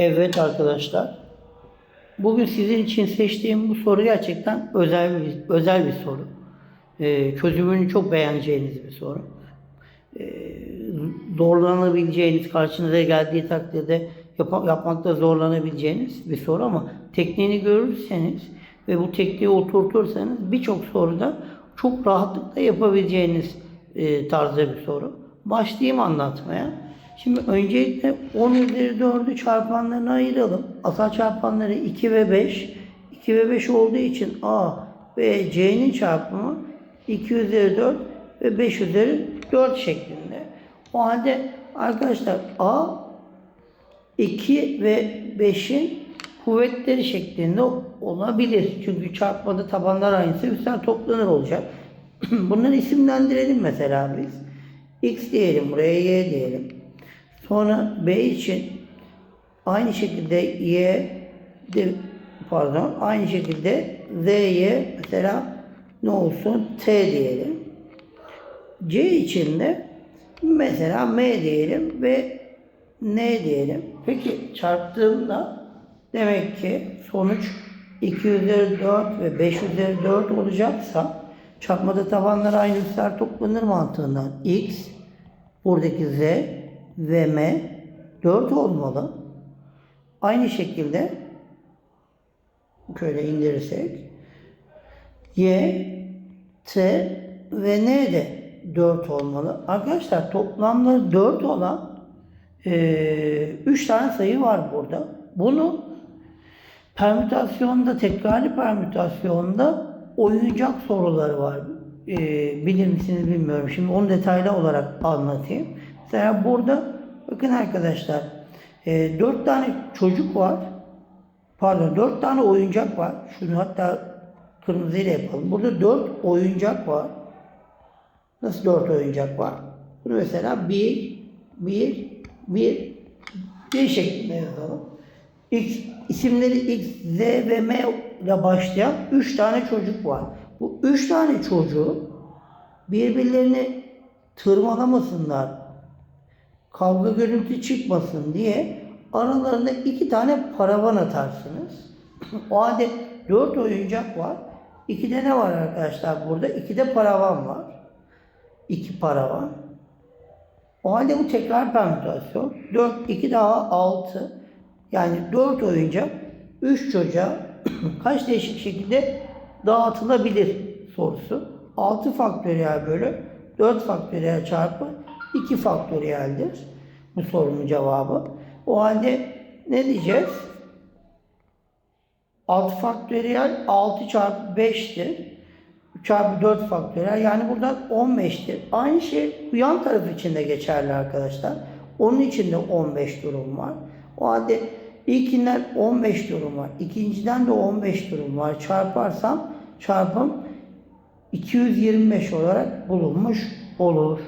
Evet arkadaşlar. Bugün sizin için seçtiğim bu soru gerçekten özel bir, özel bir soru. Ee, çözümünü çok beğeneceğiniz bir soru. Ee, zorlanabileceğiniz, karşınıza geldiği takdirde yap- yapmakta zorlanabileceğiniz bir soru ama tekniğini görürseniz ve bu tekniği oturtursanız birçok soruda çok rahatlıkla yapabileceğiniz e, tarzda bir soru. Başlayayım anlatmaya. Şimdi öncelikle 10 üzeri 4'ü çarpanlarına ayıralım. Asal çarpanları 2 ve 5. 2 ve 5 olduğu için A ve C'nin çarpımı 2 üzeri 4 ve 5 üzeri 4 şeklinde. O halde arkadaşlar A 2 ve 5'in kuvvetleri şeklinde olabilir. Çünkü çarpmada tabanlar aynısı üstler toplanır olacak. Bunları isimlendirelim mesela biz. X diyelim buraya Y diyelim. Sonra B için aynı şekilde Y de, pardon aynı şekilde Z'ye mesela ne olsun T diyelim. C için de mesela M diyelim ve N diyelim. Peki çarptığımda demek ki sonuç 2 üzeri 4 ve 5 üzeri 4 olacaksa çarpmada tabanlar aynı üstler toplanır mantığından X buradaki Z ve M 4 olmalı. Aynı şekilde şöyle indirirsek Y, T ve N de 4 olmalı. Arkadaşlar toplamda 4 olan 3 tane sayı var burada. Bunu permütasyonda, tekrarlı permütasyonda oyuncak soruları var. E, bilir misiniz bilmiyorum. Şimdi onu detaylı olarak anlatayım. Mesela burada bakın arkadaşlar 4 tane çocuk var. Pardon 4 tane oyuncak var. Şunu hatta kırmızıyla yapalım. Burada 4 oyuncak var. Nasıl 4 oyuncak var? Bunu mesela 1, 1, 1, 1 şeklinde yazalım. X, isimleri X, Z ve M ile başlayan 3 tane çocuk var. Bu 3 tane çocuğu birbirlerini tırmalamasınlar, kavga gürültü çıkmasın diye aralarında iki tane paravan atarsınız. o halde 4 oyuncak var. İkide ne var arkadaşlar burada? İkide paravan var. İki paravan. O halde bu tekrar permütasyon. 4, 2 daha 6. Yani 4 oyuncak 3 çocuğa kaç değişik şekilde dağıtılabilir sorusu. 6 faktöriyel bölü 4 faktöriyel çarpı 2 faktöriyeldir. Bu sorunun cevabı. O halde ne diyeceğiz? 6 faktöriyel 6 çarpı 5'tir. Çarpı 4 faktöriyel yani buradan 15'tir. Aynı şey bu yan taraf için de geçerli arkadaşlar. Onun için de 15 durum var. O halde ilkinden 15 durum var. İkinciden de 15 durum var. Çarparsam çarpım 225 olarak bulunmuş olur.